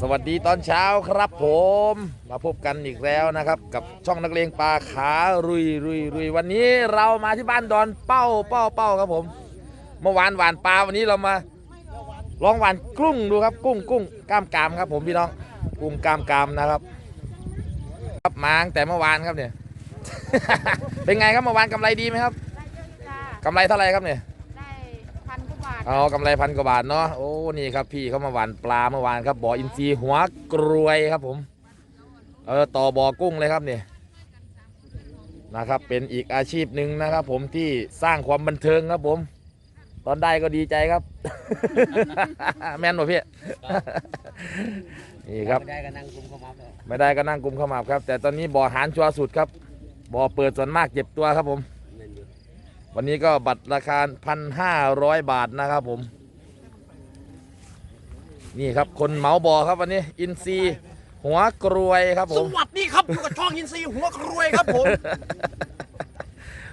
สวัสดีตอนเช้าครับผมมาพบกันอีกแล้วนะครับ กับช่องนักเลงปลาขารุยรุยรุยวันนี้เรามาที่บ้านดอนเป้าเป้าเป้าครับผม เมื่อวานหวานปลาวันนี้เรามาลองหวานกุ้งดูครับ กุ้งกุ้งกล้ามกรามครับ ผมพี่น้องกุ้งกล้ามกรามนะครับ ครับมาตั้งแต่เมื่อวานครับเนี่ย เป็นไงครับเมื่อวานกำไรดีไหมครับได้เยอะจ้ากำไรเท่าไหร่ครับเนี่ย เอากำไรพันกว่าบาทเนาะโอ้นี่ครับพี่เขามาหวานปลาเมื่อวานครับบ่ออินทรีหัวกรวยครับผมเออต่อบ่อกุ้งเลยครับนี่นะครับเป็นอีกอาชีพหนึ่งนะครับผมที่สร้างความบันเทิงครับผม ตอนได้ก็ดีใจครับ แม่นบ่พี่นี่ครับ ไม่ได้ก็นั่งกลุ่มเข้ามาเลยไม่ได้ก็นั่งกลุ่มขมับครับ แต่ตอนนี้บ่อหารชัวร์สุดครับบ่อเปิดส่วนมากเจ็บตัวครับผมเงินอยู่ วันนี้ก็บัตรราคาพันห้าร้อยบาทนะครับผม นี่ครับคนเหมาบอครับวันนี้ อินซีหัวกรวยครับผสม วัสดีครับอยู่กับช่องยินซีหัวครวยครับผม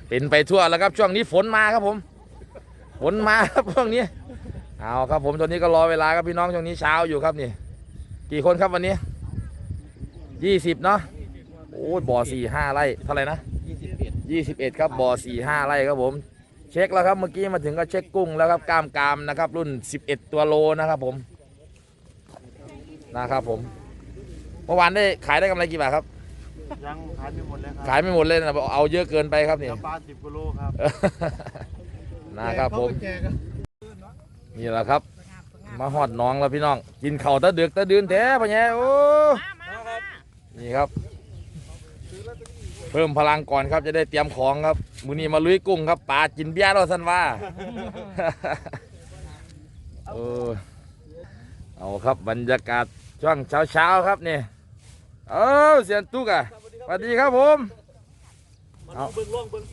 เป็นไปทั่วแล้วครับช่วงนี้ฝนมาครับผม ฝนมาครับช่วงนี้เอาครับผมตอนนี้ก็รอเวลาครับพี่น้องช่วงนี้เช้าอยู่ครับนี่กี่คนครับวันนี้ยี่สิบเนาะโอ้ยบ่อสี่ห้าไร่เท่าไหร่นะยี่สิบเอ็ด 21 ครับบ่อ45ไร่ครับผม เช็คแล้วครับเมื่อกี้มาถึงก็เช็คกุ้งแล้วครับกล้ามกรามนะครับ รุ่น 11 ตัวโลนะครับผมนะครับผมเมื่อวานได้ขายได้กำไรกี่บาทครับ ยังขายไม่หมดเลยครัขายไม่หมดเลยนะเอาเยอะเกินไปครับนี่เดี๋ยวปลาสิบกิโลครับนะครับผมนี่แหละครับ มาหอดหน้องแล้วพี่น้อง กินเข่าวตะดึกตะดืนแท้ปะเนี่ยโอ้นี่ครับ เพิ่มพลังก่อนครับจะได้เตรียมของครับมือนี้มาลุยกุ้งครับปลากินเบี้ยเราสันว่าเออเอาครับบรรยากาศช่วงเช้าเช้าครับนี่เออเสียนตุกอะสวัสดีครับผมเอาเบิ้งล่องเบิ้ง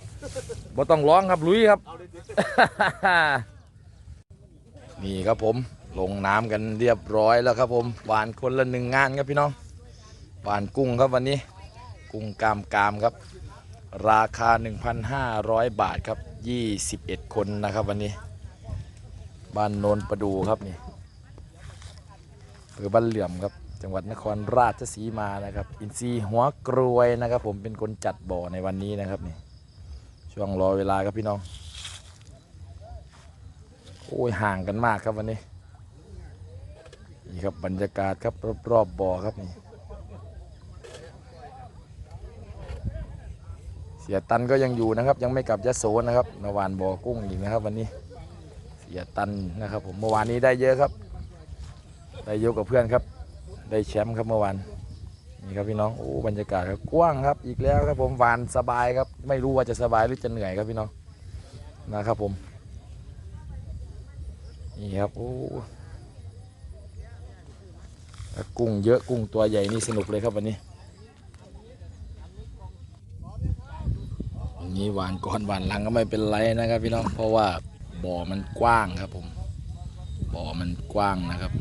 บ่ต้องร้องครับลุยครับ นี่ครับผมลงน้ำกันเรียบร้อยแล้วครับผมหวานคนละหนึ่งงานครับพี่น้องหวานกุ้งครับวันนี้ กุ้งกามกามครับ ราคา 1,500 บาทครับ 21 คนนะครับวันนี้ บ้านโนนประดูครับนี่อำเภอบ้านเหลื่อมครับ จังหวัดนครราชสีมานะครับ อินซีหัวกรวยนะครับ ผมเป็นคนจัดบ่อในวันนี้นะครับนี่ช่วงรอเวลาครับพี่น้องโอ้ยห่างกันมากครับวันนี้ นี่ครับบรรยากาศครับรอบๆบบ่อครับนี่ เสียตันก็ยังอยู่นะครับ ยังไม่กลับยะโสนะครับเมื่อวานบ่อกุ้งอีกนะครับ วันนี้เสียตันนะครับ ผมเมื่อวานนี้ได้เยอะครับ ได้เยอะกับเพื่อนครับ ได้แชมป์ครับเมื่อวานนี่ครับพี่น้องโอ้บรรยากาศครับกว้างครับ อีกแล้วครับผมวานสบายครับ ไม่รู้ว่าจะสบายหรือจะเหนื่อยครับพี่น้องนะครับผมนี่ครับโอ้กุ้งเยอะกุ้งตัวใหญ่นี่สนุกเลยครับวันนี้ นี้หวานก่อนหวานหลังก็ไม่เป็นไรนะครับพี่น้องเพราะว่าบ่อมันกว้างครับผมบ่อมันกว้างนะครับ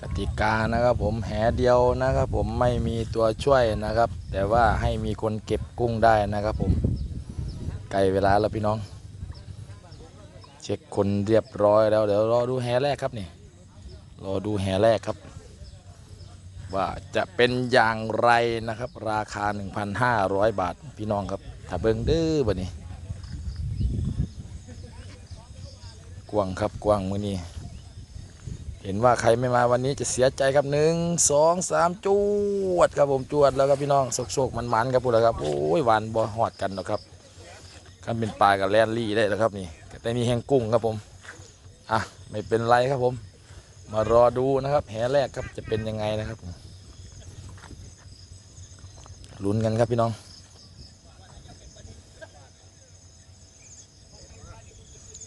กติกานะครับผมแหเดียวนะครับ ผมไม่มีตัวช่วยนะครับ แต่ว่าให้มีคนเก็บกุ้งได้นะครับ ผมไกลเวลาแล้วพี่น้อง เช็คคนเรียบร้อยแล้วเดี๋ยวรอดูแฮแรกครับนี่รอดูแฮแรกครับ ว่าจะเป็นอย่างไรนะครับ ราคา 1,500 บาทพี่น้องครับ ถ้าเบิ้งเด้อบัดนี้ กว้างครับกว้างมือนี้ เห็นว่าใครไม่มาวันนี้จะเสียใจครับหนึ่งสองสามจวดครับผมจวดแล้วครับพี่น้องโศกๆมันๆครับพูดแล้วครับโอ้ยหวานบ่หอดกันหรอกครับกันเป็นปลากับแลนลี่ได้แล้วครับนี่แต่นี่แห้งกุ้งครับผมอะไม่เป็นไรครับผมมารอดูนะครับแหแรกครับจะเป็นยังไงนะครับผม ลุ้นกันครับพี่น้อง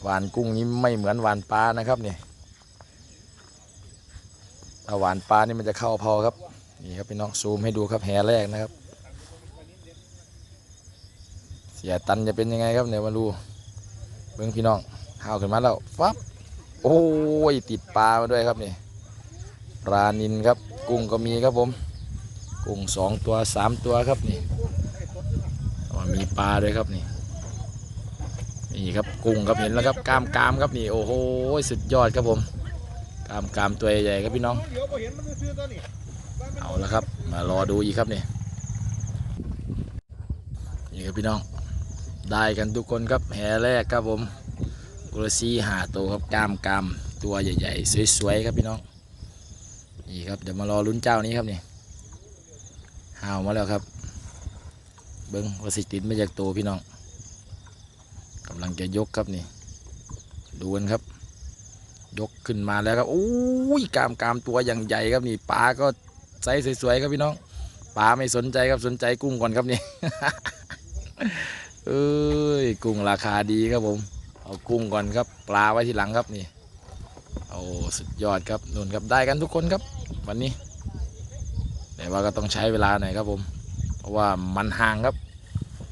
หวานกุ้งนี้ไม่เหมือนหวานปลานะครับนี่ถ้าหวานปลานี่มันจะเข้าพอครับ นี่ครับพี่น้องซูมให้ดูครับแหแรกนะครับ เสียตันจะเป็นยังไงครับเนี่ยมาดูเบิ้งพี่น้องห้าวขึ้นมาแล้วฟับโอ้ยติดปลามาด้วยครับนี่ปลานินครับ กุ้งก็มีครับผม กุ้งสองตัวสามตัวครับนี่มีปลาด้วยครับนี่นี่ครับกุ้งครับเห็นแล้วครับกามกามครับนี่โอ้โหสุดยอดครับผมกามกามตัวใหญ่ครับพี่น้องเอเห็นมันซื้อตัวนี้เอาละครับ มารอดูอีกครับนี่นี่ครับพี่น้อง ได้กันทุกคนครับแหแรกครับผมกุลซีหาตัวครับกามกามตัวใหญ่ๆสวยๆครับพี่น้องนี่ครับเดี๋ยวมารอลุ้นเจ้านี้ครับนี่ หาวมาแล้วครับ เบิ้งว่าสิติดมาจากตัวพี่น้องกำลังจะยกครับนี่ ดูกันครับ ยกขึ้นมาแล้วครับโอ้ยกามกามตัวอย่างใหญ่ครับนี่ปลาก็ไซส์สวยๆครับพี่น้องปลาไม่สนใจครับสนใจกุ้งก่อนครับนี่เอ้ยกุ้งราคาดีครับผม เอากุ้งก่อนครับ ปลาไว้ทีหลังครับนี่โอ้สุดยอดครับนุ่นครับได้กันทุกคนครับ วันนี้ ว่าก็ต้องใช้เวลาหน่อยครับผม เพราะว่ามันห่างครับ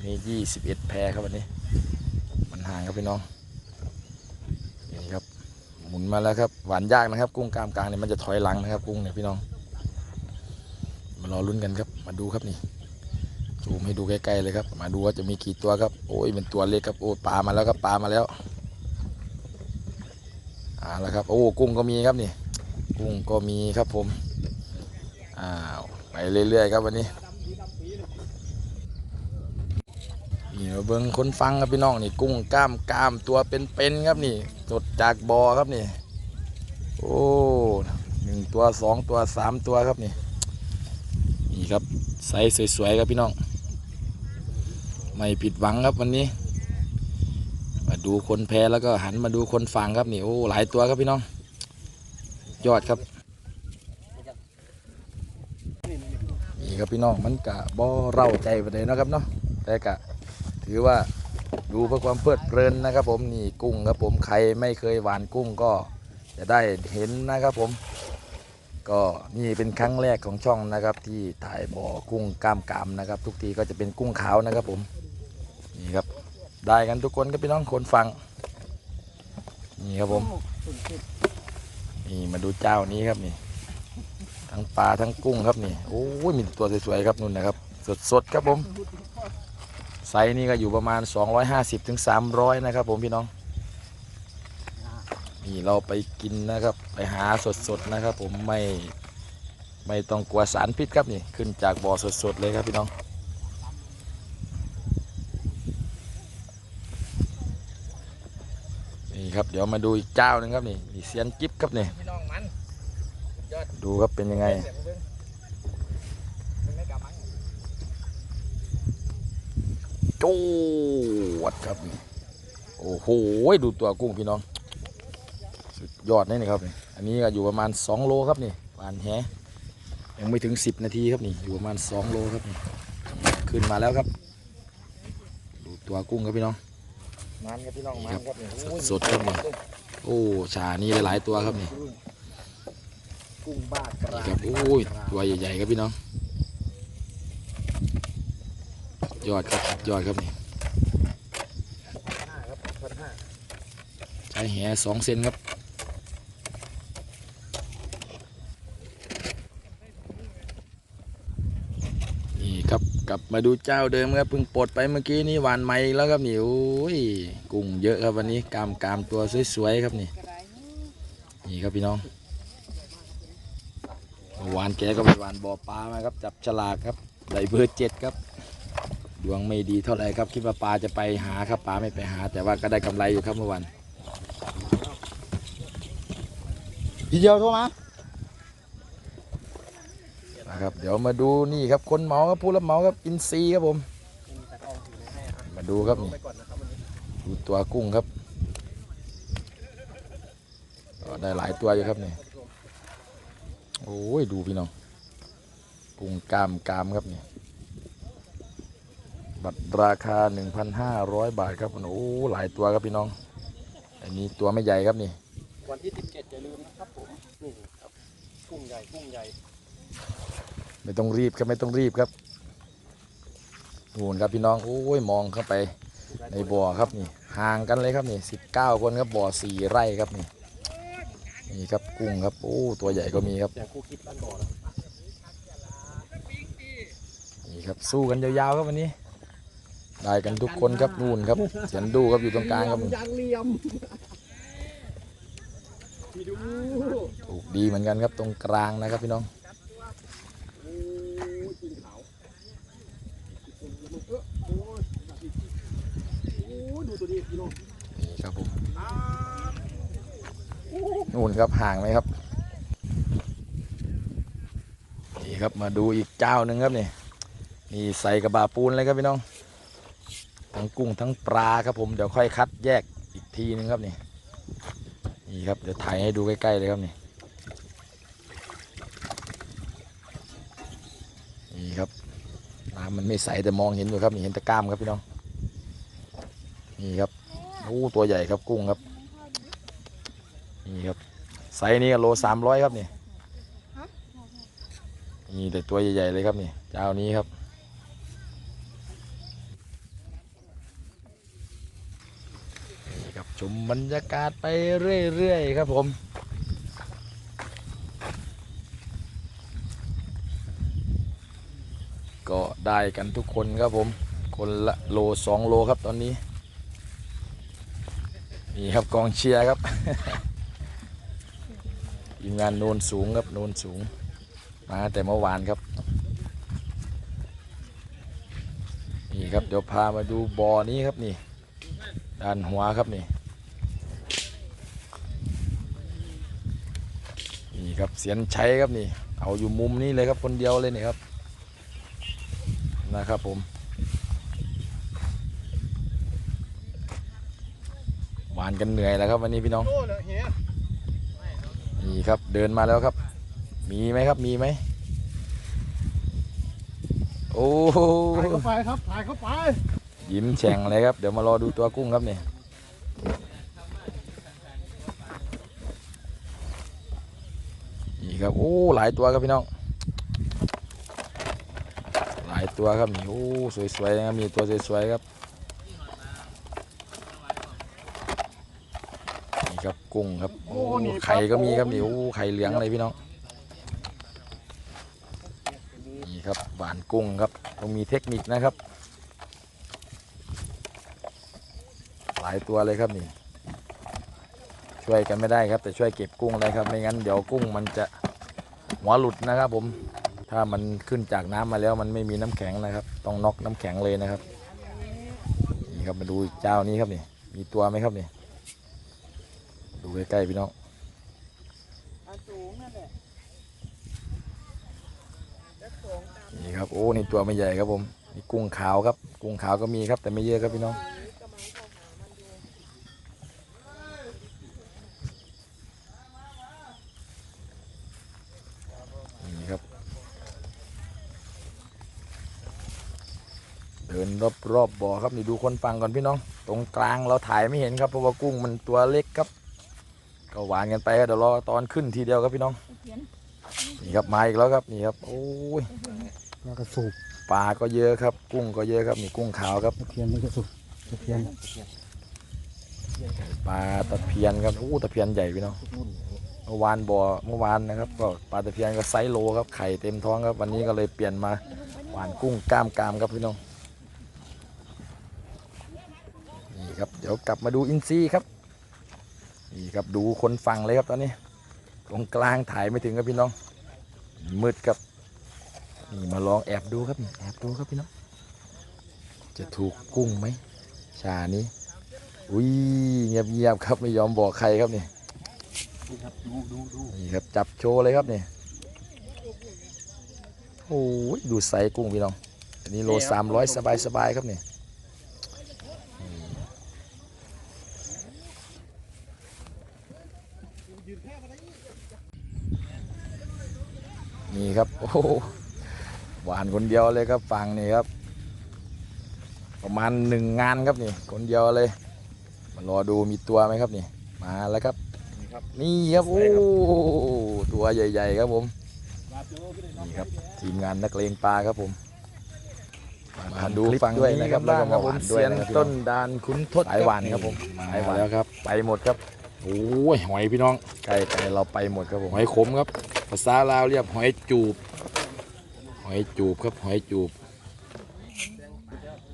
มียี่สิบเอ็ดแพรครับวันนี้ มันห่างครับพี่น้อง นี่ครับ หมุนมาแล้วครับ หวานยากนะครับ กุ้งกลามกลางเนี่ยมันจะถอยหลังนะครับ กุ้งเนี่ยพี่น้อง มารอลุ้นกันครับ มาดูครับนี่ซูมให้ดูใกล้ๆเลยครับ มาดูว่าจะมีกี่ตัวครับ โอ้ยเป็นตัวเล็กครับ โอ้ปลามาแล้วครับปลามาแล้วอ่าแล้วครับ โอ้กุ้งก็มีครับนี่ กุ้งก็มีครับผม อ้าว เรื่อยๆครับวันนี้นี่มาเบิ้งคนฟังครับพี่น้องนี่กุ้งกล้ามกล้ามตัวเป็นๆครับนี่สดจากบ่อครับนี่ โอ้หนึ่งตัวสองตัวสามตัวครับนี่นี่ครับไซส์สวยๆครับพี่น้อง ไม่ผิดหวังครับวันนี้ มาดูคนแพ้แล้วก็หันมาดูคนฟังครับนี่โอ้หลายตัวครับพี่น้อง ยอดครับ ครับพี่น้องมันกะบ่เร่าใจไปเลยนะครับเนาะแต่กะถือว่าดูเพื่อความเพลิดเพลินนะครับ ผมนี่กุ้งครับผมใครไม่เคยหวานกุ้งก็จะได้เห็นนะครับผม ก็นี่เป็นครั้งแรกของช่องนะครับ ที่ถ่ายบ่อกุ้งกล้ามกามนะครับ ทุกทีก็จะเป็นกุ้งขาวนะครับผมนี่ครับได้กันทุกคนครับพี่น้องคนฟังนี่ครับผมนี่มาดูเจ้านี้ครับนี่ ทั้งปลาทั้งกุ้งครับนี่โอ้ยมีตัวสวยๆครับนู่นนะครับ สดๆครับผมไซส์นี่ก็อยู่ประมาณ 250ถึง300 นะครับ ผมพี่น้อง นี่เราไปกินนะครับ ไปหาสดๆนะครับ ผมไม่ไม่ต้องกลัวสารพิษครับนี่ขึ้นจากบ่อสดๆเลยครับพี่น้องนี่ครับเดี๋ยวมาดูอีกเจ้าหนึงครับนี่นี่เซียนจิ๊บครับนี่ ดูครับเป็นยังไง โจวดครับนี่โอ้โห ดูตัวกุ้งพี่น้อง สุดยอดนี่นะครับนี่อันนี้ก็อยู่ประมาณ 2 โลครับนี่ปานแหยังไม่ถึง 10 นาทีครับนี่ อยู่ประมาณ 2 โลครับนี่ ขึ้นมาแล้วครับ ดูตัวกุ้งครับพี่น้องมันครับพี่น้องมันครับเนี่ยสดๆครับนี่โอ้ ชานี่หลายๆตัวครับนี่ กุ้งบ้ากระนี่ครับโอ้ยตัวใหญ่ๆครับพี่น้องยอดครับยอดครับนี่ห้าครับพันห้าใช้แหสองเซนครับนี่ครับกลับมาดูเจ้าเดิมครับเพิ่งปลดไปเมื่อกี้นี่หวานใหม่แล้วครับนี่โอ้ยกุ้งเยอะครับวันนี้กามกามตัวสวยๆครับนี่นี่ครับพี่น้อง วานแกก็ไปหวานบ่อปลามาครับ จับฉลากครับได้เบอร์เจ็ดครับ ดวงไม่ดีเท่าไหร่ครับ คิดว่าปลาจะไปหาครับปลาไม่ไปหา แต่ว่าก็ได้กำไรอยู่ครับเมื่อวานพี่เดียวโทรมานะครับเดี๋ยวมาดูนี่ครับคนเหมาครับผู้รับเหมาครับอินซีครับผม มาดูครับนี่ดูตัวกุ้งครับ ได้หลายตัวอยู่ครับนี่ โอ้ย ดูพี่น้องกุ้งกามกามครับนี่บัตรราคา 1,500 บาทครับโอ้หลายตัวครับพี่น้อง อันนี้ตัวไม่ใหญ่ครับนี่ วันที่สิบเจ็ดอย่าลืมนะครับผมนี่ครับกุ้งใหญ่กุ้งใหญ่ ไม่ต้องรีบครับไม่ต้องรีบครับนู่นครับพี่น้องโอ้ยมองเข้าไปในบ่อครับนี่ห่างกันเลยครับนี่สิบเก้าคนครับบ่อสี่ไร่ครับนี่ นี่ครับกุ้งครับโอ้ตัวใหญ่ก็มีครับอย่างคู่คิดบ้านบ่อนะนี่ครับสู้กันยาวๆครับวันนี้ ได้กันทุกคนครับนู่นครับเสียนดูครับอยู่ตรงกลางครับยังเหลี่ยมถูกดีเหมือนกันครับตรงกลางนะครับพี่น้อง โอ้ยจริงขาวเออโอ้ยโอ้ยดูตัวนี้พี่น้อง นี่ครับผม อ้า นู่นครับห่างไหมครับนี่ครับมาดูอีกเจ้าหนึ่งครับนี่นี่ใส่กระบะปูนเลยครับพี่น้อง ทั้งกุ้งทั้งปลาครับผมเดี๋ยวค่อยคัดแยกอีกทีนึงครับนี่นี่ครับเดี๋ยวถ่ายให้ดูใกล้ๆเลยครับนี่นี่ครับน้ำมันไม่ใสแต่มองเห็นอยู่ครับนี่เห็นตะกล้ามครับพี่น้องนี่ครับโอ้ตัวใหญ่ครับกุ้งครับ ไซส์นี้ก็โลสามร้อยครับนี่นี่แต่ตัวใหญ่ๆเลยครับนี่เจ้านี้ครับ นี่ครับชมบรรยากาศไปเรื่อยๆครับผมก็ได้กันทุกคนครับผม คนละโลสองโลครับตอนนี้ นี่ครับกองเชียร์ครับ ทีมงานโนนสูงครับโนนสูง มาแต่เมื่อวานครับ นี่ครับเดี๋ยวพามาดูบ่อนี้ครับนี่ด้านหัวครับนี่นี่ครับเสียนใชัยครับนี่ เอาอยู่มุมนี้เลยครับคนเดียวเลยนี่ครับนะครับผมหวานกันเหนื่อยแล้วครับวันนี้พี่น้องโอ้เลยเฮีย นี่ครับเดินมาแล้วครับ มีไหมครับมีไหมโอ้โหถ่ายเข้าไปครับถ่ายเข้าไป ยิ้มแฉ่งเลยครับ เดี๋ยวมารอดูตัวกุ้งครับนี่นี่ครับโอ้หลายตัวครับพี่น้องหลายตัวครับนี่โอ้สวยๆนะครับมีตัวสวยๆครับ ครับกุ้งครับโอ้ไข่ก็มีครับนี่โอ้ไข่เหลืองเลยพี่น้องนี่ครับหวานกุ้งครับต้องมีเทคนิคนะครับ หลายตัวเลยครับนี่ ช่วยกันไม่ได้ครับ แต่ช่วยเก็บกุ้งเลยครับไม่งั้นเดี๋ยวกุ้งมันจะหัวหลุดนะครับผมถ้ามันขึ้นจากน้ำมาแล้วมันไม่มีน้ำแข็งนะครับ ต้องน็อกน้ำแข็งเลยนะครับนี่ครับมาดูอีกเจ้านี้ครับนี่มีตัวไหมครับนี่ ดูใกล้ๆพี่น้องนี่ครับโอ้นี่ตัวไม่ใหญ่ครับผมนี่กุ้งขาวครับ กุ้งขาวก็มีครับ แต่ไม่เยอะครับพี่น้องนี่ครับ เดินรอบรอบๆบ่อครับนี่ดูคนฟังก่อนพี่น้อง ตรงกลางเราถ่ายไม่เห็นครับเพราะว่ากุ้งมันตัวเล็กครับ ก็หวานกันไปครับเดี๋ยวรอตอนขึ้นทีเดียวครับพี่น้อง นี่ครับมาอีกแล้วครับนี่ครับโอ้ยมากระสุบปลาก็เยอะครับ กุ้งก็เยอะครับนี่กุ้งขาวครับตะเพียนไม่กระสุบตะเพียนปลาตะเพียนครับโอ้ตะเพียนใหญ่พี่น้องเมื่อวานบ่อเมื่อวานนะครับ ก็ปลาตะเพียนก็ไซส์โลครับไข่เต็มท้องครับวันนี้ก็เลยเปลี่ยนมาหวานกุ้งกล้ามกรามครับพี่น้องนี่ครับเดี๋ยวกลับมาดูอินซีย์ครับ นี่ครับดูคนฟังเลยครับตอนนี้ ตรงกลางถ่ายไม่ถึงครับพี่น้อง มืดครับนี่มาลองแอบดูครับแอบดูครับพี่น้อง จะถูกกุ้งไหมชานี้อุ้ยเงียบเงียบๆครับไม่ยอมบอกใครครับนี่นี่ครับดูดูดูนี่ครับจับโชว์เลยครับนี่โอ้ยดูไซส์กุ้งพี่น้องอันนี้โลสามร้อยสบายสบายๆครับนี่นี่ครับโอ้โหหวาน คนเดียวเลยครับฟังนี่ครับ ประมาณหนึ่งงานครับนี่ คนเดียวเลยมารอดูมีตัวไหมครับนี่ มาแล้วครับ นี่ครับนี่ครับโอ้ตัวใหญ่ ๆ ครับผมมาเจอพี่เลยนี่ครับทีมงานนักเลงปลาครับผมมาดูฟังด้วยนะครับแล้วก็มาหวานด้วยนะครับต้นดานขุนทศสายหวานครับผมสายหวานแล้วครับ ไปหมดครับโอ้ยหอยพี่น้องไก่ไก่เราไปหมดครับผมหอยขมครับ ภาษาลาวเรียกหอยจูบห อยจูบครับหอยจูบ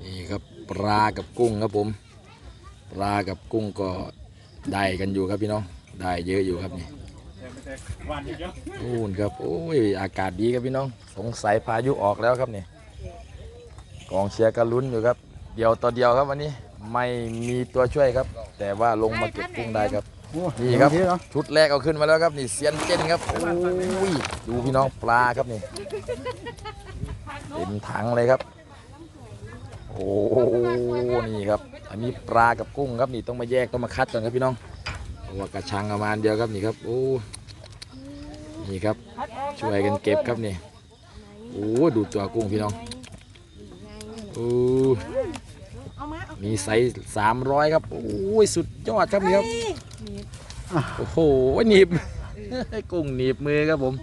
นี่ครับปลากับกุ้งครับผม ปลากับกุ้งก็ได้กันอยู่ครับพี่น้องได้เยอะอยู่ครับนี่นู่นครับโอ้ยอากาศดีครับพี่น้อง สงสัยพายุออกแล้วครับนี่กองเชียร์ก็ลุ้นอยู่ครับ เดียวต่อเดียวครับวันนี้ไม่มีตัวช่วยครับ แต่ว่าลงมาเก็บกุ้งได้ครับ นี่ครับเดี๋ยวเนาะชุดแรกเอาขึ้นมาแล้วครับนี่เซียนเจนครับโอ้ยดูพี่น้องปลาครับนี่เต็มถังเลยครับ โอ้นี่ครับ อันนี้ปลากับกุ้งครับนี่ต้องมาแยกต้องมาคัดก่อนครับพี่น้องเพราะว่ากระชังประมาณเดียวครับนี่ครับโอ้นี่ครับช่วยกันเก็บครับนี่โอ้ดูตัวกุ้งพี่น้องโอ้ มีไซส์สามร้อยครับ โอ้ย สุดยอดครับนี่ครับ โอ้โหหนีบ กุ้งหนีบมือครับผม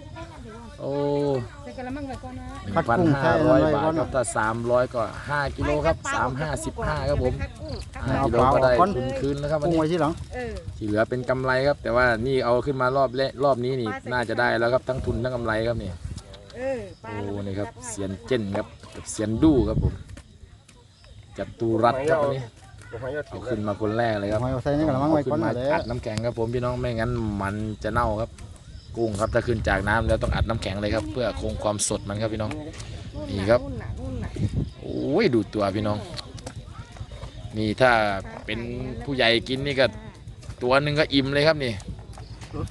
โอ้ใส่กระมังไว้ก่อนนะหนึ่งพันห้าร้อยบาทครับถ้าสามร้อยก็ห้ากิโลครับสามห้าสิบห้าครับผมห้ากิโลก็ได้ทุนคืนแล้วครับวันกุ้งนี้ ไว้ที่หลัง เออที่เหลือเป็นกำไรครับ แต่ว่านี่เอาขึ้นมารอบเละรอบนี้นี่น่าจะได้แล้วครับทั้งทุนทั้งกำไรครับนี่เออปลาโอ้นี่ครับเซียนเจนครับกับเซียนดูครับผม จัตุรัสครับวันนี้เอาขึ้นมาคนแรกเลยครับหอยเอาใส่ในกระมังไว้เอาก่อขึ้นนมานะเด้อัดน้ำแข็งครับผมพี่น้องไม่งั้นมันจะเน่าครับ กุ้งครับถ้าขึ้นจากน้ำแล้วต้องอัดน้ำแข็งเลยครับ เพื่อคงความสดมันครับพี่น้องนี่ครับนุ่นน่ะนุ่นน่ะโอ้ยดูตัวพี่น้อง นี่ถ้าเป็นผู้ใหญ่กินนี่ก็ตัวหนึ่งก็อิ่มเลยครับนี่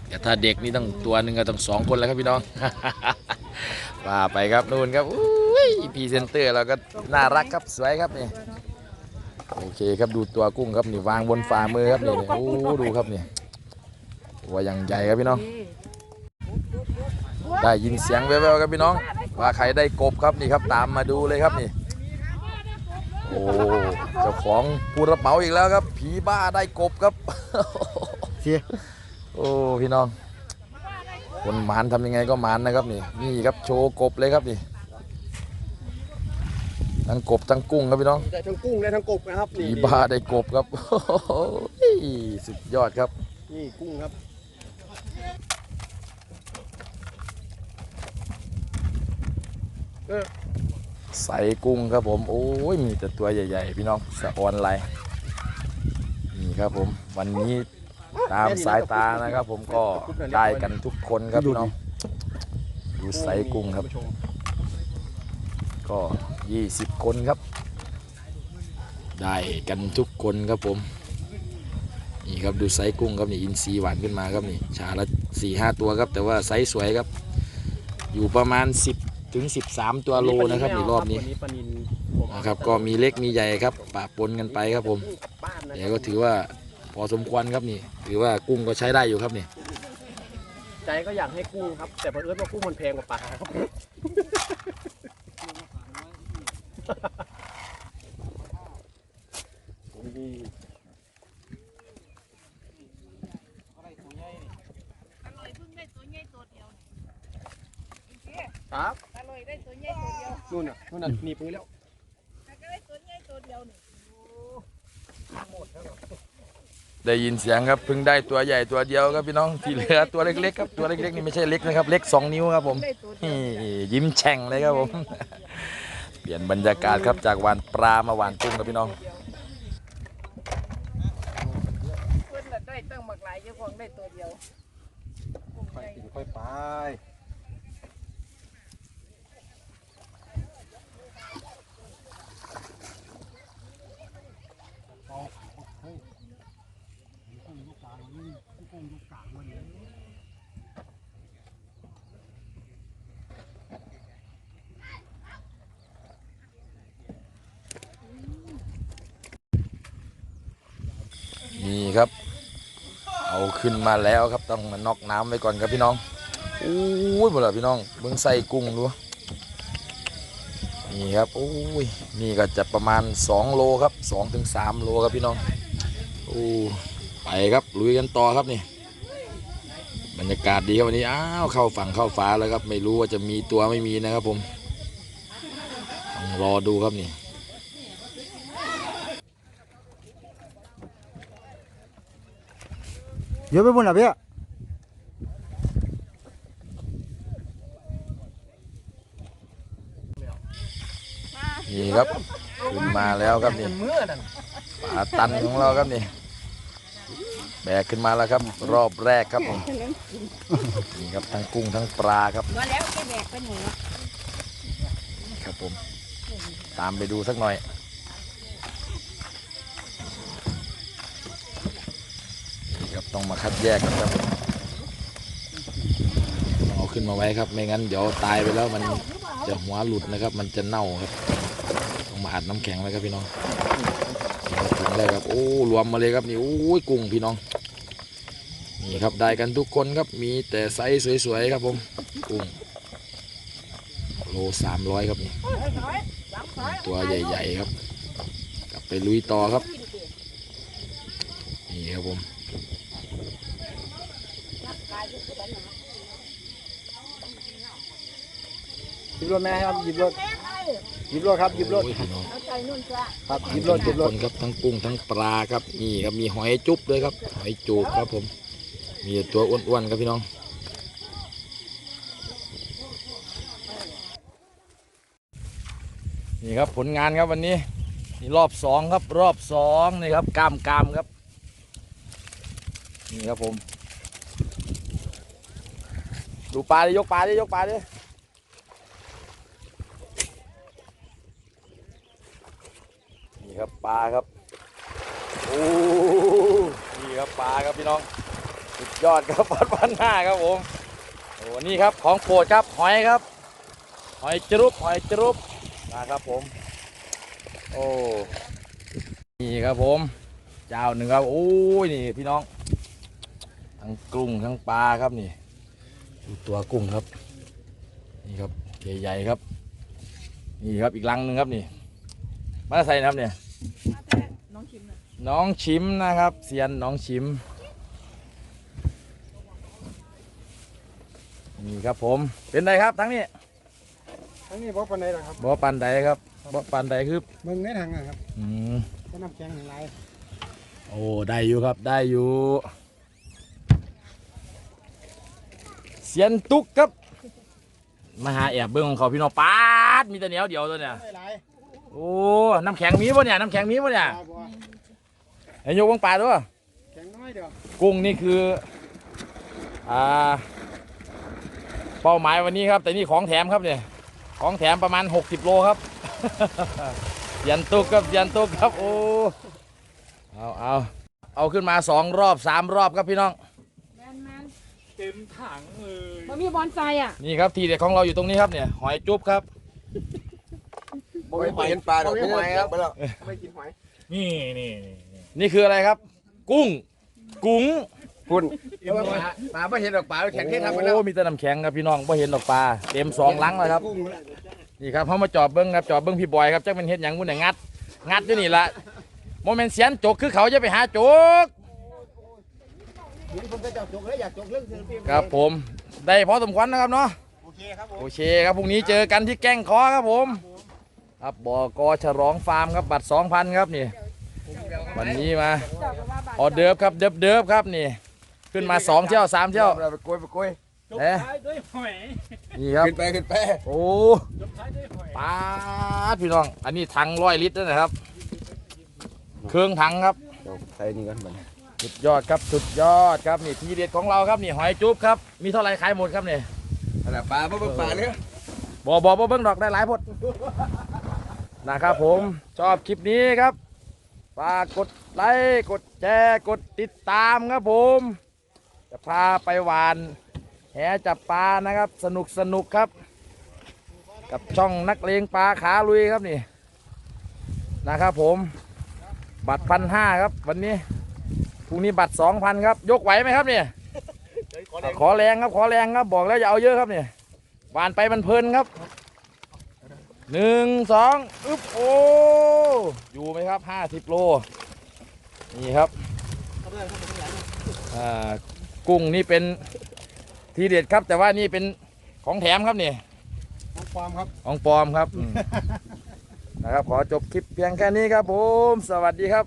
แต่ถ้าเด็กนี่ต้องตัวหนึ่งก็ต้องสองคนแล้วครับพี่น้องว่าไปครับนู่นครับอุ้ย พรีเซนเตอร์เราก็น่ารักครับสวยครับนี่โอเคครับดูตัวกุ้งครับนี่วางบนฝ่ามือครับนี่โอ้ดูครับนี่ตัวอย่างใหญ่ครับพี่น้อง ได้ยินเสียงแว่วๆครับพี่น้องว่าใครได้กบครับนี่ครับตามมาดูเลยครับนี่โอ้เจ้าของผู้รับเหมาอีกแล้วครับ ผีบ้าได้กบครับเสียโอ้พี่น้องคนหมานทำยังไงก็หมานนะครับนี่นี่ครับโชว์กบเลยครับนี่ ทั้งกบทั้งกุ้งครับพี่น้องได้ทั้งกุ้งได้ทั้งกบนะครับผีนี่บ้าได้กบครับโอ้ยสุดยอดครับ นี่กุ้งครับใส่กุ้งครับผมโอ้ยมีแต่ตัวใหญ่ๆ พี่น้องสะออนไลน์นี่ครับผมวันนี้ตามสายตานะครับ ผมก็ได้กันทุกคนครับพี่น้องดูไซส์กุ้งครับ ก็ 20 คนครับ ได้กันทุกคนครับผม นี่ครับดูไซส์กุ้งครับนี่อินซีย์หวานขึ้นมาครับนี่ชาละสี่ห้าตัวครับ แต่ว่าไซส์สวยครับ อยู่ประมาณ 10ถึง13 ตัวโลนะครับในรอบนี้วันนี้ปลานินผมนะครับก็มีเล็กมีใหญ่ครับปะปนกันไปครับผมบ้านนะแต่ก็ถือว่าพอสมควรครับนี่ ถือว่ากุ้งก็ใช้ได้อยู่ครับนี่ใจก็อยากให้กุ้งครับ แต่เพอเอิญว่ากุ้งมันแพงกว่าปลาครับนี่ อร่อยเพิ่งได้ตัวใหญ่ตัวเดียว ครับ อร่อยได้ตัวใหญ่ตัวเดียว นู่นน่ะนู่นน่ะหนีบมือแล้วแต่ก็ได้ตัวใหญ่ตัวเดียวนี่ได้ยินเสียงครับเพิ่งได้ตัวใหญ่ตัวเดียวครับพี่น้องที่เหลือตัวเล็กๆครับตัวเล็กๆนี่ไม่ใช่เล็กนะครับ เล็กสองนิ้วครับผมได้ตัวเดียวนี่ยิ้มแฉ่งเลยครับผม เปลี่ยนบรรยากาศครับจากหวานปลามาหวานกุ้งครับพี่น้องเพิ่นละได้ตั้งหมากหลายเจ้าของได้ตัวเดียวไปกินค่อยไป นี่ครับ เอาขึ้นมาแล้วครับต้องมานอกน้ำไว้ก่อนครับพี่น้องโอ้ยหมดแล้วพี่น้องเบิ่งใส่กุ้งดูนี่ครับโอ้ยนี่ก็จะประมาณ 2 โลครับ2ถึง3โลครับพี่น้องโอ้ไปครับลุยกันต่อครับนี่บรรยากาศดีครับวันนี้อ้าวเข้าฝั่งเข้าฟ้าแล้วครับ ไม่รู้ว่าจะมีตัวไม่มีนะครับผมต้องรอดูครับนี่ เยอะไปหมดอะพี่นี่ครับขึ้นมาแล้วครับนี่เมื่อนั่นปลาตันของเราครับนี่แบกขึ้นมาแล้วครับ รอบแรกครับผมนี่ครับทั้งกุ้งทั้งปลาครับมาแล้วแกแบกไปหนูอะครับผม ตามไปดูสักหน่อย ต้องมาคัดแยกกันครับต้องเอาขึ้นมาไว้ครับ ไม่งั้นเดี๋ยวตายไปแล้วมันจะหัวหลุดนะครับ มันจะเน่าครับ ต้องมาอัดน้ำแข็งไว้ครับพี่น้องถึงแล้วครับ โอ้รวมมาเลยครับนี่โอ้ยกุ้งพี่น้องนี่ครับได้กันทุกคนครับมีแต่ไซส์สวยๆครับผมกุ้งโลสามร้อยครับนี่ตัวใหญ่ ๆ ครับ กลับไปลุยต่อครับ นี่ครับผม ห ยิบรถแม่ครับหยิบรถหยิบรถครับหยิบรถโอ้ยพี่น้องเอาใจนุ่นจ้ะครับหยิบรรถหยิบรถคนครับทั้งกุ้งทั้งปลาครับนี่ครับมีหอยจุ๊บด้วยครับ หอยจูบครับผม มีแต่ตัวอ้วนๆครับพี่น้องนี่ครับผลงานครับวันนี้นี่รอบสองครับรอบสองนี่ครับกามกามครับนี่ครับผม ดูปลาดิยกปลาดิยกปลาดิ นี่ครับปลาครับโอ้นี่ครับปลาครับพี่น้องสุดยอดครับปัดพันหน้าครับผมโอ้นี่ครับของโปรดครับหอยครับ หอยจรุบหอยจรุบนะครับผม โอ้นี่ครับผม เจ้าหนึ่งครับโอ้ยนี่พี่น้อง ทั้งกุ้งทั้งปลาครับนี่ดูตัวกุ้งครับนี่ครับใหญ่ๆครับ นี่ครับอีกลังหนึ่งครับนี่มาใส่นะครับเนี่ย น้องชิมหน่อยน้องชิมนะครับเซียนน้องชิม นี่ครับผมเป็นไงครับทั้งนี้ทั้งนี้บอกปันไหนล่ะครับบ่ปันใดครับบ่ปันใดคือเบิ่งในทางนะครับอืมก็น้ำแข็งหลายโอ้ได้อยู่ครับได้อยู่เซียนตุกครับมาหาแอบเบิ้งของเขาพี่น้องปาดมีแต่เหนียวเดียวตัวเนี่ยหลาย โอ้น้ำแข็งมีป่ะเนี่ยน้ำแข็งมีป่ะเนี่ยปลาบัวไอ้ยกวงปลาด้วยแข็งน้อยเดียวกุ้งนี่คืออ่าเป้าหมายวันนี้ครับ แต่นี่ของแถมครับเนี่ยของแถมประมาณ 60 โลครับ ยันตุกครับยันตุกครับโอ้เอาเอาเอาขึ้นมาสองรอบสามรอบครับพี่น้องแมนแมนเต็มถังเลยมันมีบอนไซอะ นี่ครับทีเด็ดของเราอยู่ตรงนี้ครับเนี่ยหอยจุ๊บครับ บ่เห็นปลาดอกเป็นไงครับไม่กินหอยนี่นี่นี่นี่คืออะไรครับ กุ้ง กุ้งพุ่นปลาปลาไม่เห็นดอกปลาแข็งที่ทำกันแล้วโอ้มีแต่น้ำแข็งครับพี่น้องไ่เห็นดอกปลาเต็มสองลังแล้วครับกุ้งละนี่ครับเขามาจอบเบิ้งครับจอบเบิ้งพี่บอยครับจักเป็นเฮ็ดหยังมุ่นเนี่ยงัด งัดอยู่นี่ละโมเมนต์เสียนจกคือเขาจะไปหาจกเห็นคนก็จะจกแล้วอยากจกเรื่องศิลปินครับผมได้พอสมควรนะครับเนาะโอเคครับผมโอเคครับพรุ่งนี้เจอกันที่แก้งคอครับผม ครับบอกอฉลองฟาร์มครับบัตร2,000ครับนี่วันนี้มาจอกกับว่าบาทออเดิร์ฟครับเดิร์ฟเดิร์ฟครับนี่ ขึ้นมาสองเที่ยวสามเที่ยวไปโกยไปโกยเอ๊ะท้ายด้วยหอยนี่ครับขึ้นไปขึ้นไปโอ้จบท้ายด้วยหอยปาดพี่น้อง อันนี้ถังร้อยลิตรด้วยนะครับ เครื่องถังครับใส่นี่กันมันสุดยอดครับสุดยอดครับนี่ทีเด็ดของเราครับนี่หอยจุ๊บครับมีเท่าไหรขายหมดครับนี่อะไรปลาบ่เบิ่งปลาเนี่ยบอบอบอเบิ้งดอกได้หลายพด นะครับผมชอบคลิปนี้ครับฝากกดไลค์กดแชร์กดติดตามครับผม จะพาไปหวาน แหจับปลานะครับ สนุกสนุกครับ กับช่องนักเลงปลาขาลุยครับนี่นะครับผม บัตรพันห้าครับ วันนี้พรุ่งนี้บัตรสองพันครับ ยกไหวไหมครับเนี่ยขอแรงครับขอแรงครับบอกแล้วอย่าเอาเยอะครับเนี่ยหวานไปมันเพลินครับ หนึ่งสองอึ๊บโอ้อยู่ไหมครับห้าสิบโลนี่ครับอ่ากุ้งนี่เป็นทีเด็ดครับ แต่ว่านี่เป็นของแถมครับนี่ของความครับของปลอมครับอืมนะครับขอจบคลิปเพียงแค่นี้ครับผม สวัสดีครับ